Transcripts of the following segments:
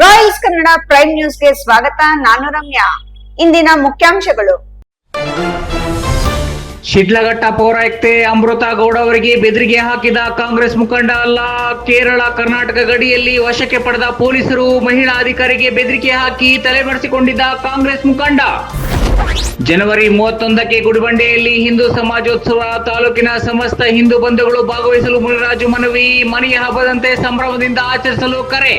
Royals Kannada prime ನ್ಯೂಸ್ಗೆ ಸ್ವಾಗತ, ನಾನು ರಮ್ಯಾ. ಇಂದಿನ ಮುಖ್ಯಾಂಶಗಳು. ಶಿಡ್ಲಘಟ್ಟ ಪೌರಾಯುಕ್ತೆ ಅಮೃತ ಗೌಡ ಅವರಿಗೆ ಬೆದರಿಕೆ ಹಾಕಿದ ಕಾಂಗ್ರೆಸ್ ಮುಖಂಡ ಅಲ್ಲ, ಕೇರಳ, ಕರ್ನಾಟಕ ಗಡಿಯಲ್ಲಿ ವಶಕ್ಕೆ ಪಡೆದ ಪೊಲೀಸರು ಮಹಿಳಾ ಅಧಿಕಾರಿಗೆ ಬೆದರಿಕೆ ಹಾಕಿ ತಲೆಮರೆಸಿಕೊಂಡಿದ್ದ ಕಾಂಗ್ರೆಸ್ ಮುಖಂಡ. ಜನವರಿ ಮೂವತ್ತೊಂದಕ್ಕೆ ಗುಡಿಬಂಡೆಯಲ್ಲಿ ಹಿಂದೂ ಸಮಾಜೋತ್ಸವ ತಾಲೂಕಿನ ಸಮಸ್ತ ಹಿಂದೂ ಬಂಧುಗಳು ಭಾಗವಹಿಸಲು ಮುನಿರಾಜು ಮನವಿ, ಮನೆಯ ಹಬ್ಬದಂತೆ ಸಂಭ್ರಮದಿಂದ ಆಚರಿಸಲು ಕರೆ.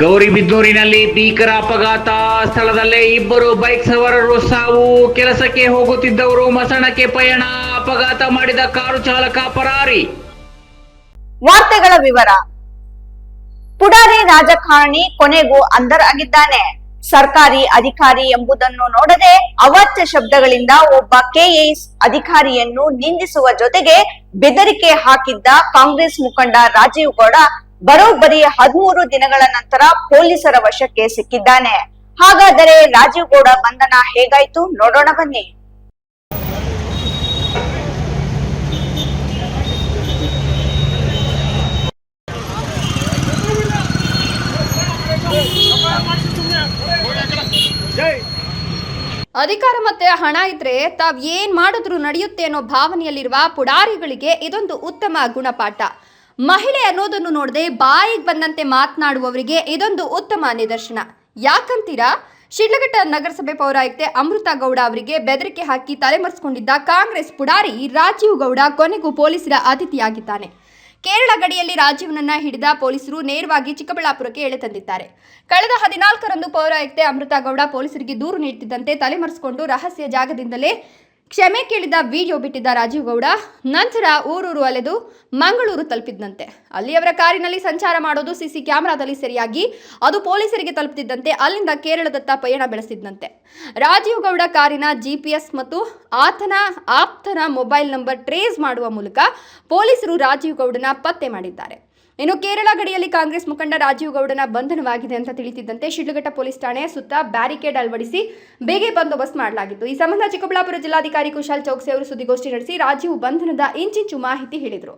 ಗೌರಿಬಿದನೂರಿನಲ್ಲಿ ಭೀಕರ ಅಪಘಾತ. ಸ್ಥಳದಲ್ಲೇ ಇಬ್ಬರು ಬೈಕ್ ಸವಾರರು ಸಾವು. ಕೆಲಸಕ್ಕೆ ಹೋಗುತ್ತಿದ್ದವರು ಮಸಣಕ್ಕೆ ಪಯಣ. ಅಪಘಾತ ಮಾಡಿದ ಕಾರು ಚಾಲಕ ಪರಾರಿ. ವಾರ್ತೆಗಳ ವಿವರ. ಪುಡಾರಿ ರಾಜಕಾರಣಿ ಕೊನೆಗೂ ಅಂದರ್ ಆಗಿದ್ದಾನೆ. ಸರ್ಕಾರಿ ಅಧಿಕಾರಿ ಎಂಬುದನ್ನು ನೋಡದೆ ಅವಾಚ್ಯ ಶಬ್ದಗಳಿಂದ ಒಬ್ಬ ಕೆಎಸ್ ಅಧಿಕಾರಿಯನ್ನು ನಿಂದಿಸುವ ಜೊತೆಗೆ ಬೆದರಿಕೆ ಹಾಕಿದ್ದ ಕಾಂಗ್ರೆಸ್ ಮುಖಂಡ ರಾಜೀವ್ ಗೌಡ ಬರೋಬ್ಬರಿ ಹದಿಮೂರು ದಿನಗಳ ನಂತರ ಪೊಲೀಸರ ವಶಕ್ಕೆ ಸಿಕ್ಕಿದ್ದಾನೆ. ಹಾಗಾದರೆ ರಾಜೀವ್ ಗೌಡ ಬಂಧನ ಹೇಗಾಯ್ತು? ನೋಡೋಣ ಬನ್ನಿ. ಅಧಿಕಾರ ಮತ್ತೆ ಹಣ ಇದ್ರೆ ತಾವ್ ಏನ್ ಮಾಡಿದ್ರು ನಡೆಯುತ್ತೆ ಅನ್ನೋ ಭಾವನೆಯಲ್ಲಿರುವ ಪುಡಾರಿಗಳಿಗೆ ಇದೊಂದು ಉತ್ತಮ ಗುಣಪಾಠ. ಮಹಿಳೆ ಅನ್ನೋದನ್ನು ನೋಡದೆ ಬಾಯಿಗೆ ಬಂದಂತೆ ಮಾತನಾಡುವವರಿಗೆ ಇದೊಂದು ಉತ್ತಮ ನಿದರ್ಶನ. ಯಾಕಂತೀರಾ? ಶಿಡ್ಲಘಟ್ಟ ನಗರಸಭೆ ಪೌರಾಯುಕ್ತೆ ಅಮೃತ ಗೌಡ ಅವರಿಗೆ ಬೆದರಿಕೆ ಹಾಕಿ ತಲೆಮರೆಸಿಕೊಂಡಿದ್ದ ಕಾಂಗ್ರೆಸ್ ಪುಡಾರಿ ರಾಜೀವ್ ಗೌಡ ಕೊನೆಗೂ ಪೊಲೀಸರ ಅತಿಥಿಯಾಗಿದ್ದಾನೆ. ಕೇರಳ ಗಡಿಯಲ್ಲಿ ರಾಜೀವ್ನನ್ನ ಹಿಡಿದ ಪೊಲೀಸರು ನೇರವಾಗಿ ಚಿಕ್ಕಬಳ್ಳಾಪುರಕ್ಕೆ ಎಳೆತಂದಿದ್ದಾರೆ ಕಳೆದ ಹದಿನಾಲ್ಕರಂದು ಪೌರಾಯುಕ್ತೆ ಅಮೃತ ಗೌಡ ಪೊಲೀಸರಿಗೆ ದೂರು ನೀಡುತ್ತಿದ್ದಂತೆ ತಲೆಮರೆಸಿಕೊಂಡು ರಹಸ್ಯ ಜಾಗದಿಂದಲೇ ಕ್ಷಮೆ ಕೇಳಿದ ವಿಡಿಯೋ ಬಿಟ್ಟಿದ್ದ ರಾಜೀವ್ ಗೌಡ ನಂತರ ಊರೂರು ಅಲೆದು ಮಂಗಳೂರು ತಲುಪಿದ್ದಂತೆ ಅಲ್ಲಿ ಅವರ ಕಾರಿನಲ್ಲಿ ಸಂಚಾರ ಮಾಡೋದು ಸಿಸಿ ಕ್ಯಾಮೆರಾದಲ್ಲಿ ಸರಿಯಾಗಿ, ಅದು ಪೊಲೀಸರಿಗೆ ತಲುಪುತ್ತಿದ್ದಂತೆ ಅಲ್ಲಿಂದ ಕೇರಳದತ್ತ ಪಯಣ ಬೆಳೆಸಿದ್ದಂತೆ ರಾಜೀವ್ ಗೌಡ ಕಾರಿನ ಜಿಪಿಎಸ್ ಮತ್ತು ಆತನ ಆಪ್ತನ ಮೊಬೈಲ್ ನಂಬರ್ ಟ್ರೇಸ್ ಮಾಡುವ ಮೂಲಕ ಪೊಲೀಸರು ರಾಜೀವ್ ಗೌಡನ ಪತ್ತೆ ಮಾಡಿದ್ದಾರೆ. ಇನ್ನು ಕೇರಳ ಗಡಿಯಲ್ಲಿ ಕಾಂಗ್ರೆಸ್ ಮುಖಂಡ ರಾಜೀವ್ ಗೌಡನ ಬಂಧನವಾಗಿದೆ ಅಂತ ತಿಳಿತಿದ್ದಂತೆ ಶಿಡ್ಲಘಟ್ಟ ಪೊಲೀಸ್ ಠಾಣೆ ಸುತ್ತ ಬ್ಯಾರಿಕೇಡ್ ಅಳವಡಿಸಿ ಬೇಗೆ ಬಂದೋಬಸ್ತ್ ಮಾಡಲಾಗಿತ್ತು. ಈ ಸಂಬಂಧ ಚಿಕ್ಕಬಳ್ಳಾಪುರ ಜಿಲ್ಲಾಧಿಕಾರಿ ಕುಶಾಲ್ ಚೌಕ್ಸಿ ಅವರು ಸುದ್ದಿಗೋಷ್ಠಿ ನಡೆಸಿ ರಾಜೀವ್ ಬಂಧನದ ಇಂಚಿಂಚು ಮಾಹಿತಿ ಹೇಳಿದರು.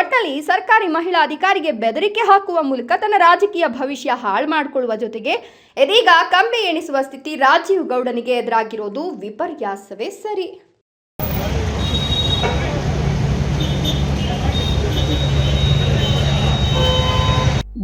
ಒಟ್ಟಲ್ಲಿ ಸರ್ಕಾರಿ ಮಹಿಳಾ ಅಧಿಕಾರಿಗೆ ಬೆದರಿಕೆ ಹಾಕುವ ಮೂಲಕ ತನ್ನ ರಾಜಕೀಯ ಭವಿಷ್ಯ ಹಾಳು ಮಾಡಿಕೊಳ್ಳುವ ಜೊತೆಗೆ ಇದೀಗ ಕಂಬಿ ಎಣಿಸುವ ಸ್ಥಿತಿ ರಾಜೀವ್ ಗೌಡನಿಗೆ ಎದುರಾಗಿರೋದು ವಿಪರ್ಯಾಸವೇ ಸರಿ.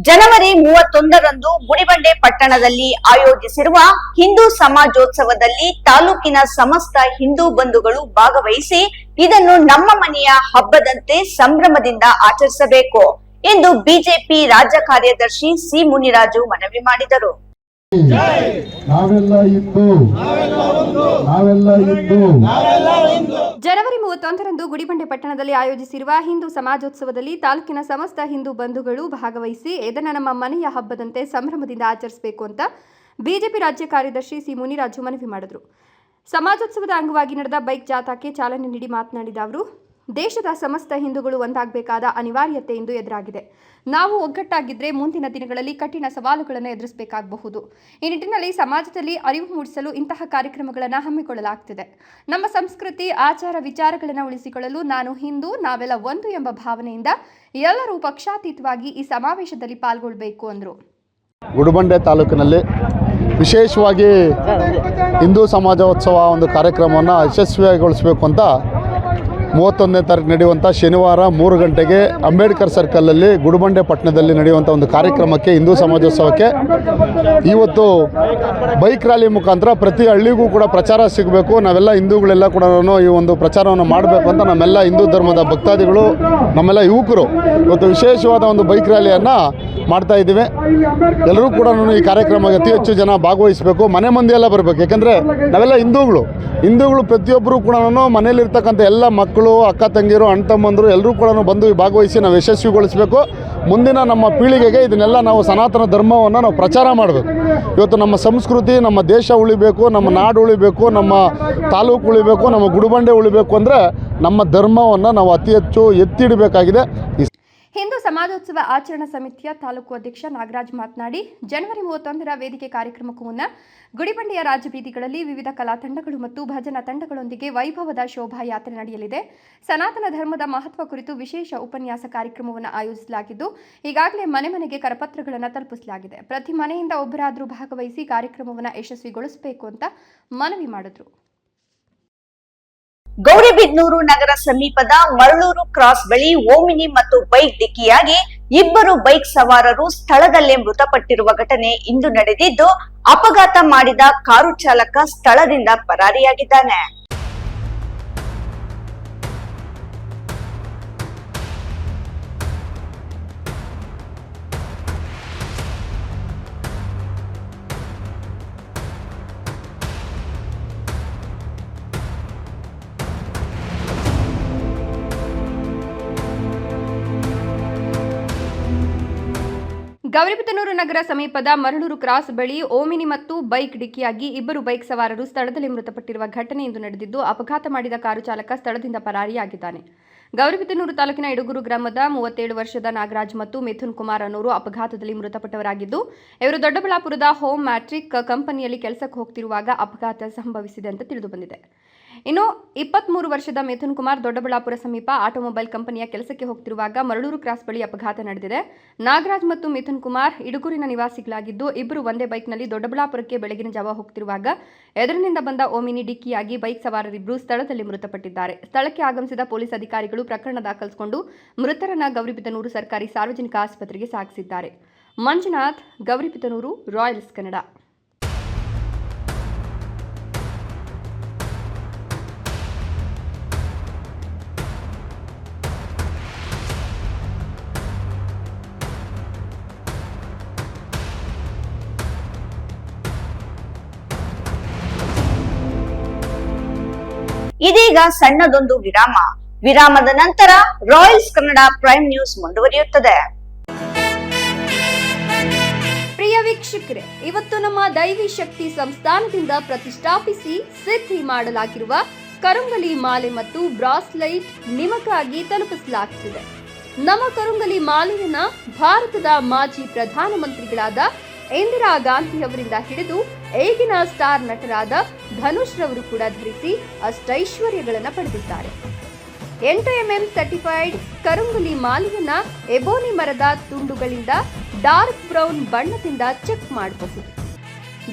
ಜನವರಿ ಮೂವತ್ತೊಂದರಂದು ಗುಡಿಬಂಡೆ ಪಟ್ಟಣದಲ್ಲಿ ಆಯೋಜಿಸಿರುವ ಹಿಂದೂ ಸಮಾಜೋತ್ಸವದಲ್ಲಿ ತಾಲೂಕಿನ ಸಮಸ್ತ ಹಿಂದೂ ಬಂಧುಗಳು ಭಾಗವಹಿಸಿ ಇದನ್ನು ನಮ್ಮ ಮನೆಯ ಹಬ್ಬದಂತೆ ಸಂಭ್ರಮದಿಂದ ಆಚರಿಸಬೇಕು ಎಂದು ಬಿಜೆಪಿ ರಾಜ್ಯ ಕಾರ್ಯದರ್ಶಿ ಸಿ ಮುನಿರಾಜು ಮನವಿ ಮಾಡಿದರು. ನಾವೆಲ್ಲ ಇದ್ದು ನಾವೆಲ್ಲ ಜನವರಿ ಮೂವತ್ತೊಂದರಂದು ಗುಡಿಬಂಡೆ ಪಟ್ಟಣದಲ್ಲಿ ಆಯೋಜಿಸಿರುವ ಹಿಂದೂ ಸಮಾಜೋತ್ಸವದಲ್ಲಿ ತಾಲೂಕಿನ ಸಮಸ್ತ ಹಿಂದೂ ಬಂಧುಗಳು ಭಾಗವಹಿಸಿ ಇದನ್ನು ನಮ್ಮ ಮನೆಯ ಹಬ್ಬದಂತೆ ಸಂಭ್ರಮದಿಂದ ಆಚರಿಸಬೇಕು ಅಂತ ಬಿಜೆಪಿ ರಾಜ್ಯ ಕಾರ್ಯದರ್ಶಿ ಸಿ. ಮುನಿರಾಜು ಮನವಿ ಮಾಡಿದರು. ಸಮಾಜೋತ್ಸವದ ಅಂಗವಾಗಿ ನಡೆದ ಬೈಕ್ ಜಾಥಾಕ್ಕೆ ಚಾಲನೆ ನೀಡಿ ಮಾತನಾಡಿದ ಅವರು ದೇಶದ ಸಮಸ್ತ ಹಿಂದೂಗಳು ಒಂದಾಗಬೇಕಾದ ಅನಿವಾರ್ಯತೆ ಇಂದು ಎದುರಾಗಿದೆ. ನಾವು ಒಗ್ಗಟ್ಟಾಗಿದ್ದರೆ ಮುಂದಿನ ದಿನಗಳಲ್ಲಿ ಕಠಿಣ ಸವಾಲುಗಳನ್ನು ಎದುರಿಸಬೇಕಾಗಬಹುದು. ಈ ನಿಟ್ಟಿನಲ್ಲಿ ಸಮಾಜದಲ್ಲಿ ಅರಿವು ಮೂಡಿಸಲು ಇಂತಹ ಕಾರ್ಯಕ್ರಮಗಳನ್ನು ಹಮ್ಮಿಕೊಳ್ಳಲಾಗ್ತಿದೆ. ನಮ್ಮ ಸಂಸ್ಕೃತಿ, ಆಚಾರ ವಿಚಾರಗಳನ್ನು ಉಳಿಸಿಕೊಳ್ಳಲು ನಾನು ಹಿಂದೂ, ನಾವೆಲ್ಲ ಒಂದು ಎಂಬ ಭಾವನೆಯಿಂದ ಎಲ್ಲರೂ ಪಕ್ಷಾತೀತವಾಗಿ ಈ ಸಮಾವೇಶದಲ್ಲಿ ಪಾಲ್ಗೊಳ್ಳಬೇಕು ಅಂದರು. ಗುಡುಬಂಡೆ ತಾಲೂಕಿನಲ್ಲಿ ವಿಶೇಷವಾಗಿ ಹಿಂದೂ ಸಮಾಜೋತ್ಸವ ಒಂದು ಕಾರ್ಯಕ್ರಮವನ್ನು ಯಶಸ್ವಿಗೊಳಿಸಬೇಕು ಅಂತ ಮೂವತ್ತೊಂದನೇ ತಾರೀಕು ನಡೆಯುವಂಥ ಶನಿವಾರ ಮೂರು ಗಂಟೆಗೆ ಅಂಬೇಡ್ಕರ್ ಸರ್ಕಲಲ್ಲಿ ಗುಡುಬಂಡೆ ಪಟ್ಟಣದಲ್ಲಿ ನಡೆಯುವಂಥ ಒಂದು ಕಾರ್ಯಕ್ರಮಕ್ಕೆ ಹಿಂದೂ ಸಮಾಜೋತ್ಸವಕ್ಕೆ ಇವತ್ತು ಬೈಕ್ ರ್ಯಾಲಿ ಮುಖಾಂತರ ಪ್ರತಿ ಹಳ್ಳಿಗೂ ಕೂಡ ಪ್ರಚಾರ ಸಿಗಬೇಕು. ನಾವೆಲ್ಲ ಹಿಂದೂಗಳೆಲ್ಲ ಕೂಡ ಈ ಒಂದು ಪ್ರಚಾರವನ್ನು ಮಾಡಬೇಕು ಅಂತ ನಮ್ಮೆಲ್ಲ ಹಿಂದೂ ಧರ್ಮದ ಭಕ್ತಾದಿಗಳು, ನಮ್ಮೆಲ್ಲ ಯುವಕರು ಇವತ್ತು ವಿಶೇಷವಾದ ಒಂದು ಬೈಕ್ ರ್ಯಾಲಿಯನ್ನು ಮಾಡ್ತಾ ಇದ್ದೀವಿ. ಎಲ್ಲರೂ ಕೂಡ ಈ ಕಾರ್ಯಕ್ರಮಕ್ಕೆ ಅತಿ ಹೆಚ್ಚು ಜನ ಭಾಗವಹಿಸಬೇಕು. ಮನೆ ಮಂದಿ ಬರಬೇಕು. ಯಾಕೆಂದರೆ ನಾವೆಲ್ಲ ಹಿಂದೂಗಳು. ಹಿಂದೂಗಳು ಪ್ರತಿಯೊಬ್ಬರು ಕೂಡ ಮನೆಯಲ್ಲಿರ್ತಕ್ಕಂಥ ಎಲ್ಲ ಮಕ್ಕಳು ಅಕ್ಕ ತಂಗಿರು ಅಣ್ಣ ತಮ್ಮಂದರು ಎಲ್ಲರೂ ಕೂಡ ಬಂದು ಭಾಗವಹಿಸಿ ನಾವು ಯಶಸ್ವಿಗೊಳಿಸಬೇಕು. ಮುಂದಿನ ನಮ್ಮ ಪೀಳಿಗೆಗೆ ಇದನ್ನೆಲ್ಲ ನಾವು ಸನಾತನ ಧರ್ಮವನ್ನು ನಾವು ಪ್ರಚಾರ ಮಾಡಬೇಕು. ಇವತ್ತು ನಮ್ಮ ಸಂಸ್ಕೃತಿ, ನಮ್ಮ ದೇಶ ಉಳಿಬೇಕು, ನಮ್ಮ ನಾಡು ಉಳಿಬೇಕು, ನಮ್ಮ ತಾಲೂಕು ಉಳಿಬೇಕು, ನಮ್ಮ ಗುಡುಬಂಡೆ ಉಳಿಬೇಕು ಅಂದರೆ ನಮ್ಮ ಧರ್ಮವನ್ನು ನಾವು ಅತಿ ಹೆಚ್ಚು ಎತ್ತಿಡಬೇಕಾಗಿದೆ. ಈ ಹಿಂದೂ ಸಮಾಜೋತ್ಸವ ಆಚರಣಾ ಸಮಿತಿಯ ತಾಲೂಕು ಅಧ್ಯಕ್ಷ ನಾಗರಾಜ್ ಮಾತನಾಡಿ, ಜನವರಿ ಮೂವತ್ತೊಂದರ ವೇದಿಕೆ ಕಾರ್ಯಕ್ರಮಕ್ಕೂ ಮುನ್ನ ಗುಡಿಬಂಡೆಯ ರಾಜಬೀದಿಗಳಲ್ಲಿ ವಿವಿಧ ಕಲಾ ತಂಡಗಳು ಮತ್ತು ಭಜನಾ ತಂಡಗಳೊಂದಿಗೆ ವೈಭವದ ಶೋಭಾಯಾತ್ರೆ ನಡೆಯಲಿದೆ. ಸನಾತನ ಧರ್ಮದ ಮಹತ್ವ ಕುರಿತು ವಿಶೇಷ ಉಪನ್ಯಾಸ ಕಾರ್ಯಕ್ರಮವನ್ನು ಆಯೋಜಿಸಲಾಗಿದ್ದು, ಈಗಾಗಲೇ ಮನೆ ಮನೆಗೆ ಕರಪತ್ರಗಳನ್ನು ತಲುಪಿಸಲಾಗಿದೆ. ಪ್ರತಿ ಮನೆಯಿಂದ ಒಬ್ಬರಾದರೂ ಭಾಗವಹಿಸಿ ಕಾರ್ಯಕ್ರಮವನ್ನು ಯಶಸ್ವಿಗೊಳಿಸಬೇಕು ಅಂತ ಮನವಿ ಮಾಡಿದ್ರು. ಗೌರಿಬಿದನೂರು ನಗರ ಸಮೀಪದ ಮರಳೂರು ಕ್ರಾಸ್ ಬಳಿ ಓಮಿನಿ ಮತ್ತು ಬೈಕ್ ಡಿಕ್ಕಿಯಾಗಿ ಇಬ್ಬರು ಬೈಕ್ ಸವಾರರು ಸ್ಥಳದಲ್ಲೇ ಮೃತಪಟ್ಟಿರುವ ಘಟನೆ ಇಂದು ನಡೆದಿದ್ದು, ಅಪಘಾತ ಮಾಡಿದ ಕಾರು ಚಾಲಕ ಸ್ಥಳದಿಂದ ಪರಾರಿಯಾಗಿದ್ದಾನೆ. ಗೌರಿಬಿದನೂರು ನಗರ ಸಮೀಪದ ಮರಳೂರು ಕ್ರಾಸ್ ಬಳಿ ಓಮಿನಿ ಮತ್ತು ಬೈಕ್ ಡಿಕ್ಕಿಯಾಗಿ ಇಬ್ಬರು ಬೈಕ್ ಸವಾರರು ಸ್ಥಳದಲ್ಲಿ ಮೃತಪಟ್ಟಿರುವ ಘಟನೆ ಇಂದು ನಡೆದಿದ್ದು, ಅಪಘಾತ ಮಾಡಿದ ಕಾರು ಚಾಲಕ ಸ್ಥಳದಿಂದ ಪರಾರಿಯಾಗಿದ್ದಾನೆ. ಗೌರಿಬಿದನೂರು ತಾಲೂಕಿನ ಇಡುಗೂರು ಗ್ರಾಮದ ಮೂವತ್ತೇಳು ವರ್ಷದ ನಾಗರಾಜ್ ಮತ್ತು ಮಿಥುನ್ ಕುಮಾರ್ ಅನ್ನೋರು ಅಪಘಾತದಲ್ಲಿ ಮೃತಪಟ್ಟವರಾಗಿದ್ದು, ಇವರು ದೊಡ್ಡಬಳ್ಳಾಪುರದ ಹೋಮ್ ಮ್ಯಾಟ್ರಿಕ್ ಕಂಪನಿಯಲ್ಲಿ ಕೆಲಸಕ್ಕೆ ಹೋಗ್ತಿರುವಾಗ ಅಪಘಾತ ಸಂಭವಿಸಿದೆ ಅಂತ ತಿಳಿದು ಬಂದಿದೆ. ಇನ್ನು ಇಪ್ಪತ್ಮೂರು ವರ್ಷದ ಮಿಥುನ್ ಕುಮಾರ್ ದೊಡ್ಡಬಳ್ಳಾಪುರ ಸಮೀಪ ಆಟೋಮೊಬೈಲ್ ಕಂಪನಿಯ ಕೆಲಸಕ್ಕೆ ಹೋಗ್ತಿರುವಾಗ ಮರಳೂರು ಕ್ರಾಸ್ ಬಳಿ ಅಪಘಾತ ನಡೆದಿದೆ. ನಾಗರಾಜ್ ಮತ್ತು ಮಿಥುನ್ ಕುಮಾರ್ ಇಡುಗೂರಿನ ನಿವಾಸಿಗಳಾಗಿದ್ದು ಇಬ್ಬರು ಒಂದೇ ಬೈಕ್ನಲ್ಲಿ ದೊಡ್ಡಬಳ್ಳಾಪುರಕ್ಕೆ ಬೆಳಗಿನ ಜಾವ ಹೋಗ್ತಿರುವಾಗ ಎದುರಿನಿಂದ ಬಂದ ಓಮಿನಿ ಡಿಕ್ಕಿಯಾಗಿ ಬೈಕ್ ಸವಾರರಿಬ್ಬರು ಸ್ಥಳದಲ್ಲಿ ಮೃತಪಟ್ಟಿದ್ದಾರೆ. ಸ್ಥಳಕ್ಕೆ ಆಗಮಿಸಿದ ಪೊಲೀಸ್ ಅಧಿಕಾರಿಗಳು ಪ್ರಕರಣ ದಾಖಲಿಸಿಕೊಂಡು ಮೃತರನ್ನ ಗೌರಿಬಿದನೂರು ಸರ್ಕಾರಿ ಸಾರ್ವಜನಿಕ ಆಸ್ಪತ್ರೆಗೆ ಸಾಗಿಸಿದ್ದಾರೆ. ಮಂಜುನಾಥ್, ಗೌರಿಬಿದನೂರು, ರಾಯಲ್ಸ್ ಕನ್ನಡ. ಇದೀಗ ಸಣ್ಣದೊಂದು ವಿರಾಮ. ವಿರಾಮದ ನಂತರ ರಾಯಲ್ಸ್ ಕನ್ನಡ ಪ್ರೈಮ್ ನ್ಯೂಸ್ ಮುಂದುವರಿಯುತ್ತದೆ. ಪ್ರಿಯ ವೀಕ್ಷಕರೇ, ಇವತ್ತು ನಮ್ಮ ದೈವಿ ಶಕ್ತಿ ಸಂಸ್ಥಾನದಿಂದ ಪ್ರತಿಷ್ಠಾಪಿಸಿ ಸಿದ್ಧಿ ಮಾಡಲಾಗಿರುವ ಕರುಂಗಲಿ ಮಾಲೆ ಮತ್ತು ಬ್ರಾಸ್ಲೈಟ್ ನಿಮಗಾಗಿ ತಲುಪಿಸಲಾಗುತ್ತಿದೆ. ನಮ್ಮ ಕರುಂಗಲಿ ಮಾಲೆಯನ್ನ ಭಾರತದ ಮಾಜಿ ಪ್ರಧಾನಮಂತ್ರಿಗಳಾದ ಇಂದಿರಾ ಗಾಂಧಿ ಅವರಿಂದ ಹಿಡಿದು ಈಗಿನ ಸ್ಟಾರ್ ನಟರಾದ ಧನುಷ್ ರವರು ಕೂಡ ಧರಿಸಿ ಅಷ್ಟೈಶ್ವರ್ಯಗಳನ್ನು ಪಡೆದಿದ್ದಾರೆ. ಎಂಟು ಎಂಎಂ ಸರ್ಟಿಫೈಡ್ ಕರುಂಗುಲಿ ಮಾಲಿಯನ್ನ ಎಬೋನಿ ಮರದ ತುಂಡುಗಳಿಂದ ಡಾರ್ಕ್ ಬ್ರೌನ್ ಬಣ್ಣದಿಂದ ಚೆಕ್ ಮಾಡಬಹುದು.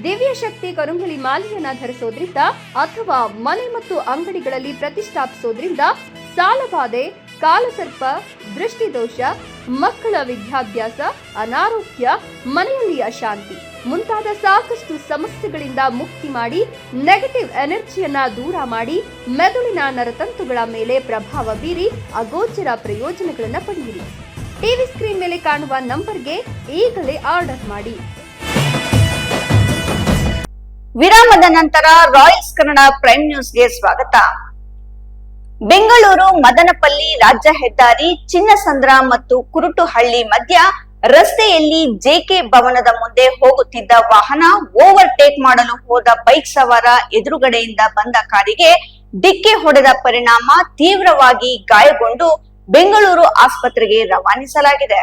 ದಿವ್ಯ ಶಕ್ತಿ ಕರುಂಗುಲಿ ಮಾಲೆಯನ್ನ ಧರಿಸೋದ್ರಿಂದ ಅಥವಾ ಮನೆ ಮತ್ತು ಅಂಗಡಿಗಳಲ್ಲಿ ಪ್ರತಿಷ್ಠಾಪಿಸೋದ್ರಿಂದ ಸಾಲಬಾಧೆ ಕಾಲಸರ್ಪ, ದೃಷ್ಟಿದೋಷ, ಮಕ್ಕಳ ವಿದ್ಯಾಭ್ಯಾಸ, ಅನಾರೋಗ್ಯ, ಮನೆಯಲ್ಲಿ ಅಶಾಂತಿ ಮುಂತಾದ ಸಾಕಷ್ಟು ಸಮಸ್ಯೆಗಳಿಂದ ಮುಕ್ತಿ ಮಾಡಿ ನೆಗೆಟಿವ್ ಎನರ್ಜಿಯನ್ನ ದೂರ ಮಾಡಿ, ಮೆದುಳಿನ ನರತಂತುಗಳ ಮೇಲೆ ಪ್ರಭಾವ ಬೀರಿ, ಅಗೋಚರ ಪ್ರಯೋಜನಗಳನ್ನು ಪಡೆಯಿರಿ. ಟಿವಿ ಸ್ಕ್ರೀನ್ ಮೇಲೆ ಕಾಣುವ ನಂಬರ್ಗೆ ಈಗಲೇ ಆರ್ಡರ್ ಮಾಡಿ. ವಿರಾಮದ ನಂತರ ರಾಯಲ್ಸ್ ಕನ್ನಡ ಪ್ರೈಮ್ ನ್ಯೂಸ್ಗೆ ಸ್ವಾಗತ. ಬೆಂಗಳೂರು ಮದನಪಲ್ಲಿ ರಾಜ್ಯ ಹೆದ್ದಾರಿ ಚಿನ್ನಸಂದ್ರ ಮತ್ತು ಕುರುಟುಹಳ್ಳಿ ಮಧ್ಯ ರಸ್ತೆಯಲ್ಲಿ ಜೆಕೆ ಭವನದ ಮುಂದೆ ಹೋಗುತ್ತಿದ್ದ ವಾಹನ ಓವರ್ಟೇಕ್ ಮಾಡಲು ಹೋದ ಬೈಕ್ ಸವಾರ ಎದುರುಗಡೆಯಿಂದ ಬಂದ ಕಾರಿಗೆ ಡಿಕ್ಕಿ ಹೊಡೆದ ಪರಿಣಾಮ ತೀವ್ರವಾಗಿ ಗಾಯಗೊಂಡು ಬೆಂಗಳೂರು ಆಸ್ಪತ್ರೆಗೆ ರವಾನಿಸಲಾಗಿದೆ.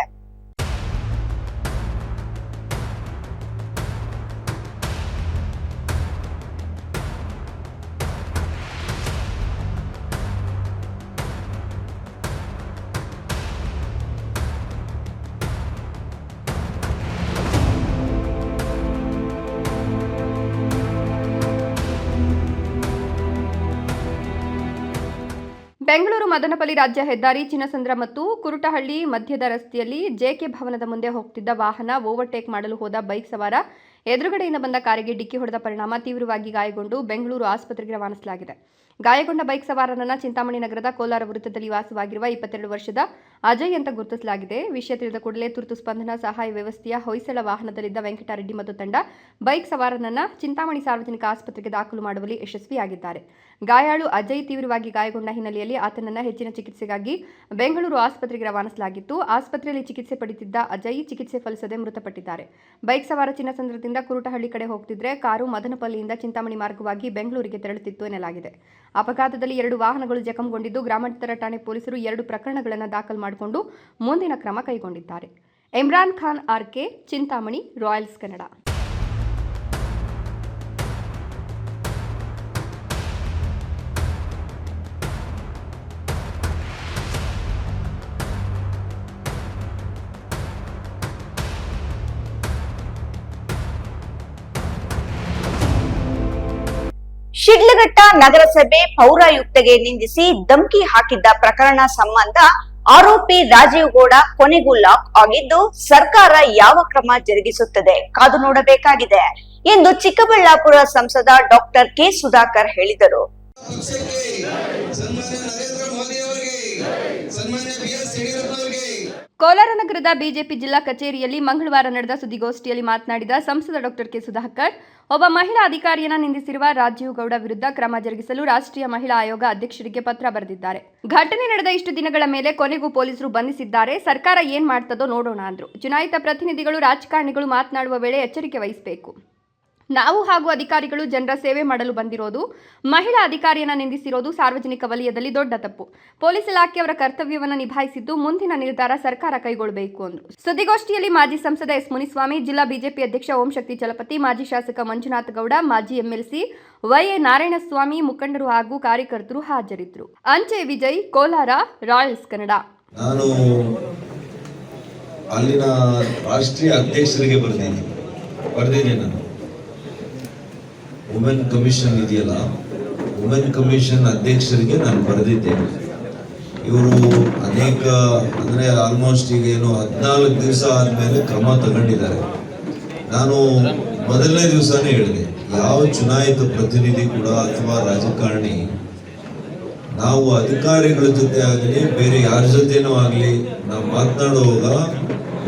ಬೆಂಗಳೂರು ಮದನಪಲ್ಲಿ ರಾಜ್ಯ ಹೆದ್ದಾರಿ ಚಿನ್ನಸಂದ್ರ ಮತ್ತು ಕುರುಟಹಳ್ಳಿ ಮಧ್ಯದ ರಸ್ತೆಯಲ್ಲಿ ಜೆಕೆ ಭವನದ ಮುಂದೆ ಹೋಗ್ತಿದ್ದ ವಾಹನ ಓವರ್ಟೇಕ್ ಮಾಡಲು ಹೋದ ಬೈಕ್ ಸವಾರ. ಎದುರುಗಡೆಯಿಂದ ಬಂದ ಕಾರಿಗೆ ಡಿಕ್ಕಿ ಹೊಡೆದ ಪರಿಣಾಮ ತೀವ್ರವಾಗಿ ಗಾಯಗೊಂಡು ಬೆಂಗಳೂರು ಆಸ್ಪತ್ರೆಗೆ ರವಾನಿಸಲಾಗಿದೆ. ಗಾಯಗೊಂಡ ಬೈಕ್ ಸವಾರನನ್ನ ಚಿಂತಾಮಣಿ ನಗರದ ಕೋಲಾರ ವೃತ್ತದಲ್ಲಿ ವಾಸವಾಗಿರುವ ಇಪ್ಪತ್ತೆರಡು ವರ್ಷದ ಅಜಯ್ ಅಂತ ಗುರುತಿಸಲಾಗಿದೆ. ವಿಷಯ ತಿಳಿದ ಕೂಡಲೇ ತುರ್ತು ಸ್ಪಂದನಾ, ಸಹಾಯ ವ್ಯವಸ್ಥೆಯ ಹೊಯ್ಸಳ ವಾಹನದಲ್ಲಿದ್ದ ವೆಂಕಟರೆಡ್ಡಿ ಮತ್ತು ತಂಡ ಬೈಕ್ ಸವಾರನನ್ನ ಚಿಂತಾಮಣಿ ಸಾರ್ವಜನಿಕ ಆಸ್ಪತ್ರೆಗೆ ದಾಖಲು ಮಾಡುವಲ್ಲಿ ಯಶಸ್ವಿಯಾಗಿದ್ದಾರೆ. ಗಾಯಾಳು ಅಜಯ್ ತೀವ್ರವಾಗಿ ಗಾಯಗೊಂಡ ಹಿನ್ನೆಲೆಯಲ್ಲಿ ಆತನನ್ನ ಹೆಚ್ಚಿನ ಚಿಕಿತ್ಸೆಗಾಗಿ ಬೆಂಗಳೂರು ಆಸ್ಪತ್ರೆಗೆ ರವಾನಿಸಲಾಗಿತ್ತು. ಆಸ್ಪತ್ರೆಯಲ್ಲಿ ಚಿಕಿತ್ಸೆ ಪಡೆದಿದ್ದ ಅಜಯ್ ಚಿಕಿತ್ಸೆ ಫಲಿಸದೆ ಮೃತಪಟ್ಟಿದ್ದಾರೆ. ಬೈಕ್ ಸವಾರ ಚಿನ್ನಸಂದ್ರದಿಂದ ಕುರುಟಹಳ್ಳಿ ಕಡೆ ಹೋಗ್ತಿದ್ರೆ ಕಾರು ಮದನಪಲ್ಲಿಯಿಂದ ಚಿಂತಾಮಣಿ ಮಾರ್ಗವಾಗಿ ಬೆಂಗಳೂರಿಗೆ ತೆರಳುತ್ತಿತ್ತು ಎನ್ನಲಾಗಿದೆ. ಅಪಘಾತದಲ್ಲಿ ಎರಡು ವಾಹನಗಳು ಜಖಂಗೊಂಡಿದ್ದು, ಗ್ರಾಮಾಂತರ ಠಾಣೆ ಪೊಲೀಸರು ಎರಡು ಪ್ರಕರಣಗಳನ್ನು ದಾಖಲು ಮಾಡಿ ಮಾಡಿಕೊಂಡು ಮುಂದಿನ ಕ್ರಮ ಕೈಗೊಂಡಿದ್ದಾರೆ. Imran Khan R K Chintamani, Royals Kannada. Sidlaghatta ನಗರಸಭೆ ಪೌರಾಯುಕ್ತಗೆ ನಿಂದಿಸಿ ಧಮಕಿ ಹಾಕಿದ್ದ ಪ್ರಕರಣ ಸಂಬಂಧ ಆರೋಪಿ ರಾಜೀವ್ ಗೌಡ ಕೊನೆಗೂ ಲಾಕ್ ಆಗಿದ್ದು ಸರ್ಕಾರ ಯಾವ ಕ್ರಮ ಜರುಗಿಸುತ್ತದೆ ಕಾದು ನೋಡಬೇಕಾಗಿದೆ ಎಂದು ಚಿಕ್ಕಬಳ್ಳಾಪುರ ಸಂಸದ ಡಾಕ್ಟರ್ ಕೆ ಸುಧಾಕರ್ ಹೇಳಿದರು ಪಕ್ಷಕ್ಕೆ ಸನ್ಮಾನ್ಯ ನರೇಂದ್ರ ಮೋದಿ ಅವರಿಗೆ ಸನ್ಮಾನ್ಯ ಬಿ ಎಸ್ ಯಡಿಯೂರಪ್ಪ ಅವರಿಗೆ ಕೋಲಾರ ನಗರದ ಬಿಜೆಪಿ ಜಿಲ್ಲಾ ಕಚೇರಿಯಲ್ಲಿ ಮಂಗಳವಾರ ನಡೆದ ಸುದ್ದಿಗೋಷ್ಠಿಯಲ್ಲಿ ಮಾತನಾಡಿದ ಸಂಸದ ಡಾಕ್ಟರ್ ಕೆ ಸುಧಾಕರ್, ಒಬ್ಬ ಮಹಿಳಾ ಅಧಿಕಾರಿಯನ್ನ ನಿಂದಿಸಿರುವ ರಾಜೀವ್ ಗೌಡ ವಿರುದ್ಧ ಕ್ರಮ ಜರುಗಿಸಲು ರಾಷ್ಟ್ರೀಯ ಮಹಿಳಾ ಆಯೋಗ ಅಧ್ಯಕ್ಷರಿಗೆ ಪತ್ರ ಬರೆದಿದ್ದಾರೆ. ಘಟನೆ ನಡೆದ ಇಷ್ಟು ದಿನಗಳ ಮೇಲೆ ಕೊನೆಗೂ ಪೊಲೀಸರು ಬಂಧಿಸಿದ್ದಾರೆ. ಸರ್ಕಾರ ಏನ್ ಮಾಡ್ತದೋ ನೋಡೋಣ ಅಂದ್ರು. ಚುನಾಯಿತ ಪ್ರತಿನಿಧಿಗಳು, ರಾಜಕಾರಣಿಗಳು ಮಾತನಾಡುವ ವೇಳೆ ಎಚ್ಚರಿಕೆ ವಹಿಸಬೇಕು. ನಾವು ಹಾಗೂ ಅಧಿಕಾರಿಗಳು ಜನರ ಸೇವೆ ಮಾಡಲು ಬಂದಿರೋದು, ಮಹಿಳಾ ಅಧಿಕಾರಿಯನ್ನ ನಿಂದಿಸಿರೋದು ಸಾರ್ವಜನಿಕ ವಲಯದಲ್ಲಿ ದೊಡ್ಡ ತಪ್ಪು. ಪೊಲೀಸ್ ಇಲಾಖೆಯವರ ಕರ್ತವ್ಯವನ್ನು ನಿಭಾಯಿಸಿದ್ದು ಮುಂದಿನ ನಿರ್ಧಾರ ಸರ್ಕಾರ ಕೈಗೊಳ್ಳಬೇಕು ಅಂದರು. ಸುದ್ದಿಗೋಷ್ಠಿಯಲ್ಲಿ ಮಾಜಿ ಸಂಸದ ಎಸ್ ಮುನಿಸ್ವಾಮಿ, ಜಿಲ್ಲಾ ಬಿಜೆಪಿ ಅಧ್ಯಕ್ಷ ಓಂ ಶಕ್ತಿ ಚಲಪತಿ, ಮಾಜಿ ಶಾಸಕ ಮಂಜುನಾಥ ಗೌಡ, ಮಾಜಿ ಎಂಎಲ್ಸಿ ವೈಎ ನಾರಾಯಣಸ್ವಾಮಿ ಮುಖಂಡರು ಹಾಗೂ ಕಾರ್ಯಕರ್ತರು ಹಾಜರಿದ್ದರು ಅಂಚೆ ವಿಜಯ್, ಕೋಲಾರ, ರಾಯಲ್ಸ್ ಕನ್ನಡ. ನಾನು ಅಲ್ಲಿನ ರಾಷ್ಟ್ರೀಯ ಅಧ್ಯಕ್ಷರಿಗೆ ಬರೆದಿದ್ದೀನಿ. ಬರೆದಿದ್ದೀನಿ ನಾನು. ವುಮೆನ್ ಕಮಿಷನ್ ಇದೆಯಲ್ಲ? ವುಮೆನ್ ಕಮಿಷನ್ ಅಧ್ಯಕ್ಷರಿಗೆ ನಾನು ಬರೆದಿದ್ದೇನೆ. ಇವರು ಅನೇಕ, ಅಂದರೆ ಆಲ್ಮೋಸ್ಟ್ ಈಗ ಏನು ಹದಿನಾಲ್ಕು ದಿವಸ ಆದಮೇಲೆ ಕ್ರಮ ತಗೊಂಡಿದ್ದಾರೆ. ನಾನು ಮೊದಲನೇ ದಿವಸನೇ ಹೇಳಿದೆ, ಯಾವ ಚುನಾಯಿತ ಪ್ರತಿನಿಧಿ ಕೂಡ ಅಥವಾ ರಾಜಕಾರಣಿ, ನಾವು ಅಧಿಕಾರಿಗಳ ಜೊತೆ ಆಗಲಿ, ಬೇರೆ ಯಾರ ಜೊತೆನೂ ಆಗಲಿ, ನಾವು ಮಾತನಾಡುವಾಗ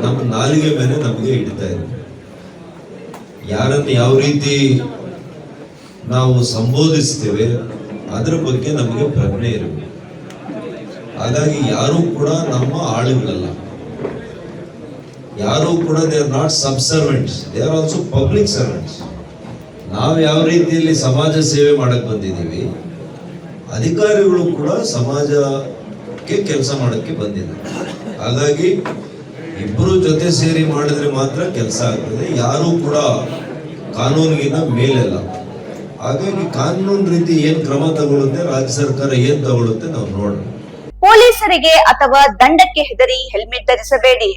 ನಮ್ಮ ನಾಲಿಗೆ ಮೇಲೆ ನಮಗೆ ಇಡ್ತಾ ಇದೆ. ಯಾರನ್ನು ಯಾವ ರೀತಿ ನಾವು ಸಂಬೋಧಿಸ್ತೇವೆ ಅದರ ಬಗ್ಗೆ ನಮಗೆ ಪ್ರಜ್ಞೆ ಇರಬೇಕು. ಹಾಗಾಗಿ ಯಾರೂ ಕೂಡ ನಮ್ಮ ಆಳುಗಳಲ್ಲ ಯಾರೂ ಕೂಡ they are not subservants they are also public servants ನಾವು ಯಾವ ರೀತಿಯಲ್ಲಿ ಸಮಾಜ ಸೇವೆ ಮಾಡಕ್ಕೆ ಬಂದಿದ್ದೀವಿ, ಅಧಿಕಾರಿಗಳು ಕೂಡ ಸಮಾಜಕ್ಕೆ ಕೆಲಸ ಮಾಡೋಕ್ಕೆ ಬಂದಿದ್ದಾರೆ. ಹಾಗಾಗಿ ಇಬ್ಬರು ಜೊತೆ ಸೇರಿ ಮಾಡಿದ್ರೆ ಮಾತ್ರ ಕೆಲಸ ಆಗ್ತದೆ, ಯಾರೂ ಕೂಡ ಕಾನೂನಿಗಿನ ಮೇಲೆಲ್ಲ. ಹಾಗಾಗಿ ಕಾನೂನು ರೀತಿ ಏನ್ ಕ್ರಮ ತಗೊಳ್ಳುತ್ತೆ, ರಾಜ್ಯ ಸರ್ಕಾರ ಏನ್ ತಗೊಳ್ಳುತ್ತೆ ನಾವು ನೋಡೋಣ. ಪೊಲೀಸರಿಗೆ ಅಥವಾ ದಂಡಕ್ಕೆ ಹೆದರಿ ಹೆಲ್ಮೆಟ್ ಧರಿಸಬೇಡಿ.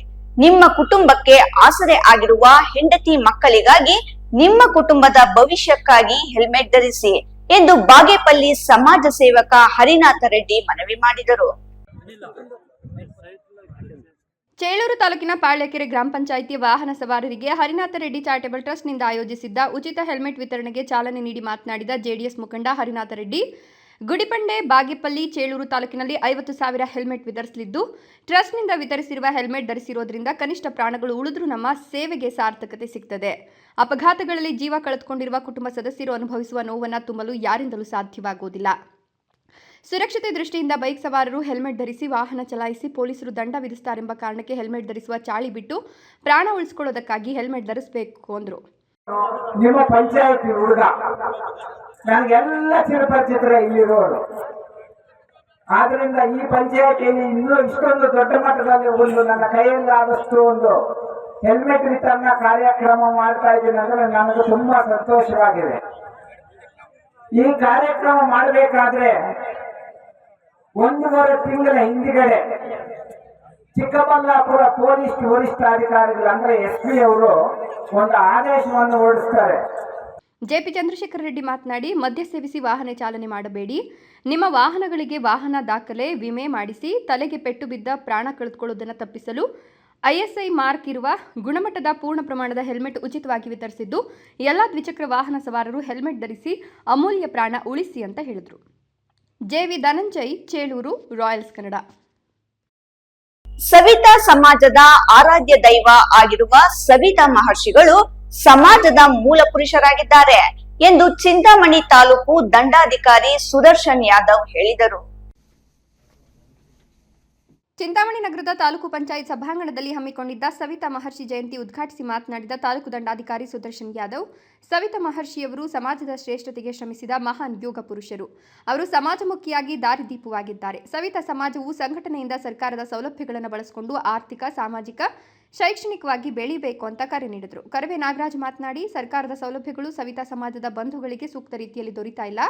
ನಿಮ್ಮ ಕುಟುಂಬಕ್ಕೆ ಆಸರೆ ಆಗಿರುವ ಹೆಂಡತಿ ಮಕ್ಕಳಿಗಾಗಿ ನಿಮ್ಮ ಕುಟುಂಬದ ಭವಿಷ್ಯಕ್ಕಾಗಿ ಹೆಲ್ಮೆಟ್ ಧರಿಸಿ ಎಂದು ಬಾಗೇಪಲ್ಲಿ ಸಮಾಜ ಸೇವಕ ಹರಿನಾಥ ರೆಡ್ಡಿ ಮನವಿ ಮಾಡಿದರು. ಚೇಳೂರು ತಾಲೂಕಿನ ಪಾಳ್ಯಕೆರೆ ಗ್ರಾಮ ಪಂಚಾಯಿತಿ ವಾಹನ ಸವಾರರಿಗೆ ಹರಿನಾಥ ರೆಡ್ಡಿ ಚಾರಿಟಬಲ್ ಟ್ರಸ್ಟ್ನಿಂದ ಆಯೋಜಿಸಿದ್ದ ಉಚಿತ ಹೆಲ್ಮೆಟ್ ವಿತರಣೆಗೆ ಚಾಲನೆ ನೀಡಿ ಮಾತನಾಡಿದ ಜೆಡಿಎಸ್ ಮುಖಂಡ ಹರಿನಾಥ ರೆಡ್ಡಿ. ಗುಡಿಪಂಡೆ, ಬಾಗೇಪಲ್ಲಿ, ಚೇಳೂರು ತಾಲೂಕಿನಲ್ಲಿ ಐವತ್ತು ಸಾವಿರ ಹೆಲ್ಮೆಟ್ ವಿತರಿಸಲಿದ್ದು, ಟ್ರಸ್ಟ್ನಿಂದ ವಿತರಿಸಿರುವ ಹೆಲ್ಮೆಟ್ ಧರಿಸಿರೋದ್ರಿಂದ ಕನಿಷ್ಠ ಪ್ರಾಣಗಳು ಉಳಿದ್ರೂ ನಮ್ಮ ಸೇವೆಗೆ ಸಾರ್ಥಕತೆ ಸಿಗ್ತದೆ. ಅಪಘಾತಗಳಲ್ಲಿ ಜೀವ ಕಳೆದುಕೊಂಡಿರುವ ಕುಟುಂಬ ಸದಸ್ಯರು ಅನುಭವಿಸುವ ನೋವನ್ನು ತುಂಬಲು ಯಾರಿಂದಲೂ ಸಾಧ್ಯವಾಗುವುದಿಲ್ಲ. ಸುರಕ್ಷತೆ ದೃಷ್ಟಿಯಿಂದ ಬೈಕ್ ಸವಾರರು ಹೆಲ್ಮೆಟ್ ಧರಿಸಿ ವಾಹನ ಚಲಾಯಿಸಿ ಪೊಲೀಸರು ದಂಡ ವಿಧಿಸುತ್ತಾರೆಂಬ ಕಾರಣಕ್ಕೆ ಹೆಲ್ಮೆಟ್ ಧರಿಸುವ ಚಾಳಿ ಬಿಟ್ಟು ಪ್ರಾಣ ಉಳಿಸಿಕೊಳ್ಳೋದಕ್ಕಾಗಿ ಹೆಲ್ಮೆಟ್ ಧರಿಸಬೇಕು ಅಂದರು. ನಿಮ್ಮ ಪಂಚಾಯತಿ ಹುಡುಗ, ನನಗೆಲ್ಲ ಚಿರಪರಿಚಿತರೇ ಇಲ್ಲಿರೋರು. ಆದ್ರಿಂದ ಈ ಪಂಚಾಯತಿಯಲ್ಲಿ ಇನ್ನೂ ಇಷ್ಟೊಂದು ದೊಡ್ಡ ಮಟ್ಟದಲ್ಲಿ ಒಂದು ನನ್ನ ಕೈಯಲ್ಲಾದಷ್ಟು ಒಂದು ಹೆಲ್ಮೆಟ್ ವಿತರಣಾ ಕಾರ್ಯಕ್ರಮ ಮಾಡ್ತಾ ಇದ್ದೀನಿ ಅಂದ್ರೆ ನನಗೆ ತುಂಬಾ ಸಂತೋಷವಾಗಿದೆ. ಈ ಕಾರ್ಯಕ್ರಮ ಮಾಡಬೇಕಾದ್ರೆ ಒಂದೂವರೆ ತಿಂಗಳ ಹಿಂದಿಗಡೆ ಚಿಕ್ಕಬಳ್ಳಾಪುರ ಪೊಲೀಸ್ ವರಿಷ್ಠಾಧಿಕಾರಿಗಳು ಅಂದ್ರೆ ಎಸ್ ಪಿ ಅವರು ಒಂದು ಆದೇಶವನ್ನು ಹೊರಡಿಸ್ತಾರೆ. ಜೆಪಿ ಚಂದ್ರಶೇಖರ ರೆಡ್ಡಿ ಮಾತನಾಡಿ, ಮದ್ಯ ಸೇವಿಸಿ ವಾಹನ ಚಾಲನೆ ಮಾಡಬೇಡಿ. ನಿಮ್ಮ ವಾಹನಗಳಿಗೆ ವಾಹನ ದಾಖಲೆ, ವಿಮೆ ಮಾಡಿಸಿ, ತಲೆಗೆ ಪೆಟ್ಟು ಬಿದ್ದ ಪ್ರಾಣ ಕಳೆದುಕೊಳ್ಳುವುದನ್ನು ತಪ್ಪಿಸಲು ಐಎಸ್ಐ ಮಾರ್ಕ್ ಇರುವ ಗುಣಮಟ್ಟದ ಪೂರ್ಣ ಪ್ರಮಾಣದ ಹೆಲ್ಮೆಟ್ ಉಚಿತವಾಗಿ ವಿತರಿಸಿದ್ದು, ಎಲ್ಲ ದ್ವಿಚಕ್ರ ವಾಹನ ಸವಾರರು ಹೆಲ್ಮೆಟ್ ಧರಿಸಿ ಅಮೂಲ್ಯ ಪ್ರಾಣ ಉಳಿಸಿ ಅಂತ ಹೇಳಿದರು. J V Dhananjay, Chelur, Royals Kannada. Savita ಸಮಾಜದ ಆರಾಧ್ಯ ದೈವ ಆಗಿರುವ ಸವಿತಾ ಮಹರ್ಷಿಗಳು ಸಮಾಜದ ಮೂಲ ಪುರುಷರಾಗಿದ್ದಾರೆ ಎಂದು ಚಿಂತಾಮಣಿ ತಾಲೂಕು ದಂಡಾಧಿಕಾರಿ ಸುದರ್ಶನ್ ಯಾದವ್ ಹೇಳಿದರು. ಚಿಂತಾಮಣಿ ನಗರದ ತಾಲೂಕು ಪಂಚಾಯತ್ ಸಭಾಂಗಣದಲ್ಲಿ ಹಮ್ಮಿಕೊಂಡಿದ್ದ ಸವಿತಾ ಮಹರ್ಷಿ ಜಯಂತಿ ಉದ್ಘಾಟಿಸಿ ಮಾತನಾಡಿದ ತಾಲೂಕು ದಂಡಾಧಿಕಾರಿ ಸುದರ್ಶನ್ ಯಾದವ್, ಸವಿತಾ ಮಹರ್ಷಿಯವರು ಸಮಾಜದ ಶ್ರೇಷ್ಠತೆಗೆ ಶ್ರಮಿಸಿದ ಮಹಾನ್ ಯೋಗ ಪುರುಷರು. ಅವರು ಸಮಾಜಮುಖಿಯಾಗಿ ದಾರಿದೀಪವಾಗಿದ್ದಾರೆ ಸವಿತಾ ಸಮಾಜವು ಸಂಘಟನೆಯಿಂದ ಸರ್ಕಾರದ ಸೌಲಭ್ಯಗಳನ್ನು ಬಳಸಿಕೊಂಡು ಆರ್ಥಿಕ, ಸಾಮಾಜಿಕ ಶೈಕ್ಷಣಿಕವಾಗಿ ಬೆಳಿಬೇಕು ಅಂತ ಕರೆ ನೀಡಿದರು. ಕರವೆ ನಾಗರಾಜ್ ಮಾತನಾಡಿ, ಸರ್ಕಾರದ ಸೌಲಭ್ಯಗಳು ಸವಿತಾ ಸಮಾಜದ ಬಂಧುಗಳಿಗೆ ಸೂಕ್ತ ರೀತಿಯಲ್ಲಿ ದೊರೀತಾ ಇಲ್ಲ.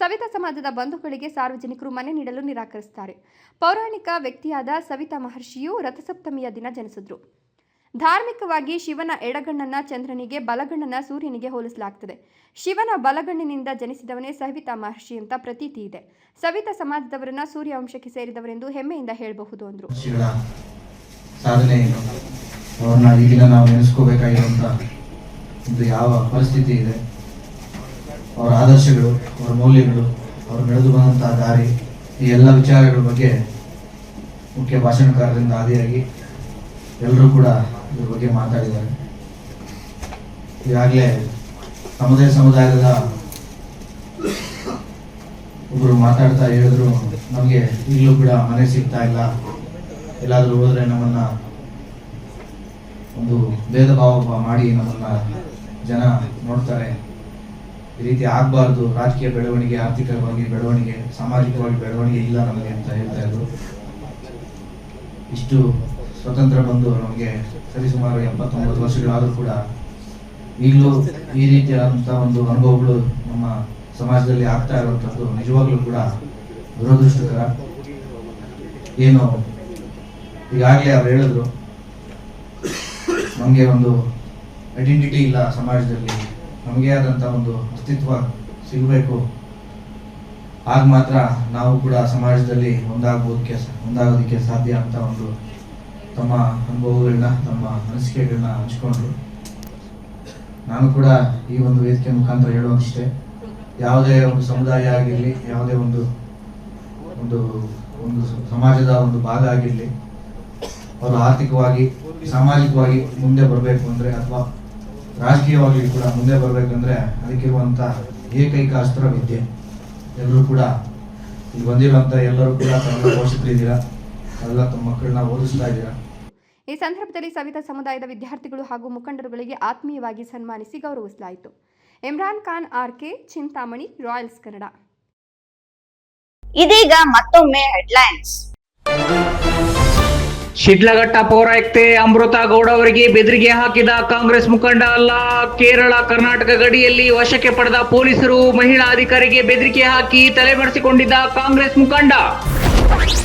ಸವಿತಾ ಸಮಾಜದ ಬಂಧುಗಳಿಗೆ ಸಾರ್ವಜನಿಕರು ಮನೆ ನೀಡಲು ನಿರಾಕರಿಸುತ್ತಾರೆ. ಪೌರಾಣಿಕ ವ್ಯಕ್ತಿಯಾದ ಸವಿತಾ ಮಹರ್ಷಿಯು ರಥಸಪ್ತಮಿಯ ದಿನ ಜನಿಸಿದ್ರು. ಧಾರ್ಮಿಕವಾಗಿ ಶಿವನ ಎಡಗಣ್ಣನ ಚಂದ್ರನಿಗೆ ಬಲಗಣ್ಣನ ಸೂರ್ಯನಿಗೆ ಹೋಲಿಸಲಾಗ್ತದೆ. ಶಿವನ ಬಲಗಣ್ಣಿನಿಂದ ಜನಿಸಿದವನೇ ಸವಿತಾ ಮಹರ್ಷಿ ಅಂತ ಪ್ರತೀತಿ ಇದೆ. ಸವಿತಾ ಸಮಾಜದವರನ್ನ ಸೂರ್ಯ ವಂಶಕ್ಕೆ ಸೇರಿದವರೆಂದು ಹೆಮ್ಮೆಯಿಂದ ಹೇಳಬಹುದು ಅಂದ್ರು. ಅವ್ರನ್ನ ಈಗಿನ ನಾವು ನೆನೆಸ್ಕೋಬೇಕಾಗಿರುವಂಥ ಒಂದು ಯಾವ ಪರಿಸ್ಥಿತಿ ಇದೆ? ಅವರ ಆದರ್ಶಗಳು, ಅವರ ಮೌಲ್ಯಗಳು, ಅವರು ನಡೆದು ಬಂದಂತಹ ದಾರಿ, ಈ ಎಲ್ಲ ವಿಚಾರಗಳ ಬಗ್ಗೆ ಮುಖ್ಯ ಭಾಷಣಕಾರರಿಂದ ಆದಿಯಾಗಿ ಎಲ್ಲರೂ ಕೂಡ ಇದ್ರ ಬಗ್ಗೆ ಮಾತಾಡಿದ್ದಾರೆ. ಈಗಾಗಲೇ ತಮ್ಮದೇ ಸಮುದಾಯದ ಒಬ್ಬರು ಮಾತಾಡ್ತಾ ಹೇಳಿದ್ರು, ನಮಗೆ ಈಗಲೂ ಕೂಡ ಮನೆ ಸಿಗ್ತಾ ಇಲ್ಲ. ಎಲ್ಲಾದರೂ ಹೋದರೆ ನಮ್ಮನ್ನ ಒಂದು ಭೇದ ಭಾವ ಮಾಡಿ ನಮ್ಮನ್ನ ಜನ ನೋಡ್ತಾರೆ. ಈ ರೀತಿ ಆಗಬಾರ್ದು, ರಾಜಕೀಯ ಬೆಳವಣಿಗೆ, ಆರ್ಥಿಕವಾಗಿ ಬೆಳವಣಿಗೆ, ಸಾಮಾಜಿಕವಾಗಿ ಬೆಳವಣಿಗೆ ಇಲ್ಲ ನಮಗೆ ಅಂತ ಹೇಳ್ತಾ ಇದ್ರು. ಇಷ್ಟು ಸ್ವತಂತ್ರ ಬಂದು ನಮಗೆ ಸರಿಸುಮಾರು ಎಪ್ಪತ್ತೊಂಬತ್ತು ವರ್ಷಗಳಾದರೂ ಕೂಡ ಈಗಲೂ ಈ ರೀತಿಯಾದಂಥ ಒಂದು ಅನುಭವಗಳು ನಮ್ಮ ಸಮಾಜದಲ್ಲಿ ಆಗ್ತಾ ಇರುವಂಥದ್ದು ನಿಜವಾಗ್ಲೂ ಕೂಡ ದುರದೃಷ್ಟಕರ. ಏನು ಈಗಾಗಲೇ ಅವ್ರು ಹೇಳಿದ್ರು ನಮಗೆ ಒಂದು ಐಡೆಂಟಿಟಿ ಇಲ್ಲ ಸಮಾಜದಲ್ಲಿ. ನಮಗೆ ಆದಂಥ ಒಂದು ಅಸ್ತಿತ್ವ ಸಿಗಬೇಕು. ಆಗ ಮಾತ್ರ ನಾವು ಕೂಡ ಸಮಾಜದಲ್ಲಿ ಒಂದಾಗೋದಕ್ಕೆ ಒಂದಾಗೋದಕ್ಕೆ ಸಾಧ್ಯ ಅಂತ ಒಂದು ತಮ್ಮ ಅನುಭವಗಳನ್ನ ತಮ್ಮ ಅನಿಸಿಕೆಗಳನ್ನ ಹಂಚ್ಕೊಂಡ್ರು ನಾನು ಕೂಡ ಈ ಒಂದು ವೇದಿಕೆ ಮುಖಾಂತರ ಹೇಳುವಂತೆ ಯಾವುದೇ ಒಂದು ಸಮುದಾಯ ಆಗಿರಲಿ, ಯಾವುದೇ ಒಂದು ಒಂದು ಒಂದು ಸಮಾಜದ ಒಂದು ಭಾಗ ಆಗಿರಲಿ, ಅವರು ಆರ್ಥಿಕವಾಗಿ ಸಾಮಾಜಿಕವಾಗಿ ಮುಂದೆ ಬರಬೇಕು ಅಂದರೆ ಅಥವಾ ರಾಜಕೀಯವಾಗಿ ಕೂಡ ಮುಂದೆ ಬರಬೇಕಂದ್ರೆ ಅದಕ್ಕಿರುವಂಥ ಏಕೈಕ ಅಸ್ತ್ರ ವಿದ್ಯೆ. ಎಲ್ಲರೂ ಕೂಡ ಇಲ್ಲಿ ಬಂದಿರುವಂಥ ಎಲ್ಲರೂ ಕೂಡ ತಮ್ಮ ಪೋಷಕರಿದ್ದೀರಾ ಎಲ್ಲ ತಮ್ಮ ಮಕ್ಕಳನ್ನ ಓದಿಸ್ತಾ ಇದ್ದೀರಾ? ಈ ಸಂದರ್ಭದಲ್ಲಿ ಸವಿತಾ ಸಮುದಾಯದ ವಿದ್ಯಾರ್ಥಿಗಳು ಹಾಗೂ ಮುಖಂಡರುಗಳಿಗೆ ಆತ್ಮೀಯವಾಗಿ ಸನ್ಮಾನಿಸಿ ಗೌರವಿಸಲಾಯಿತು. Imran Khan R K Chintamani Royals Kannada. ಇದೀಗ ಮತ್ತೊಮ್ಮೆ ಹೆಡ್ಲೈನ್ಸ್ ಶಿಡ್ಲಘಟ್ಟ ಪೌರಾಯುಕ್ತೆ ಅಮೃತ ಗೌಡ ಅವರಿಗೆ ಬೆದರಿಗೆ ಹಾಕಿದ ಕಾಂಗ್ರೆಸ್ ಮುಖಂಡ ಅಲ್ಲ. ಕೇರಳ, ಕರ್ನಾಟಕ ಗಡಿಯಲ್ಲಿ ವಶಕ್ಕೆ ಪಡೆದ ಪೊಲೀಸರು ಮಹಿಳಾ ಅಧಿಕಾರಿಗೆ ಬೆದರಿಕೆ ಹಾಕಿ ತಲೆಮರೆಸಿಕೊಂಡಿದ್ದ ಕಾಂಗ್ರೆಸ್ ಮುಖಂಡ.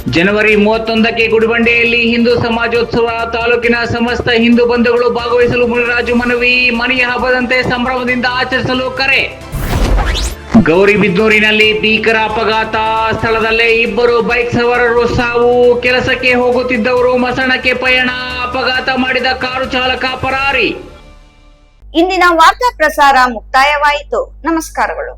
ಜನವರಿ ಮೂವತ್ತೊಂದಕ್ಕೆ ಗುಡಿಬಂಡೆಯಲ್ಲಿ ಹಿಂದೂ ಸಮಾಜೋತ್ಸವ ತಾಲೂಕಿನ ಸಮಸ್ತ ಹಿಂದೂ ಬಂಧುಗಳು ಭಾಗವಹಿಸಲು ಮುನಿರಾಜು ಮನವಿ, ಮನೆಯ ಹಬ್ಬದಂತೆ ಸಂಭ್ರಮದಿಂದ ಆಚರಿಸಲು ಕರೆ. ಗೌರಿಬಿದನೂರಿನಲ್ಲಿ ಭೀಕರ ಅಪಘಾತ. ಸ್ಥಳದಲ್ಲೇ ಇಬ್ಬರು ಬೈಕ್ ಸವಾರರು ಸಾವು. ಕೆಲಸಕ್ಕೆ ಹೋಗುತ್ತಿದ್ದವರು ಮಸಣಕ್ಕೆ ಪಯಣ. ಅಪಘಾತ ಮಾಡಿದ ಕಾರು ಚಾಲಕ ಪರಾರಿ. ಇಂದಿನ ವಾರ್ತಾ ಪ್ರಸಾರ ಮುಕ್ತಾಯವಾಯಿತು. ನಮಸ್ಕಾರಗಳು.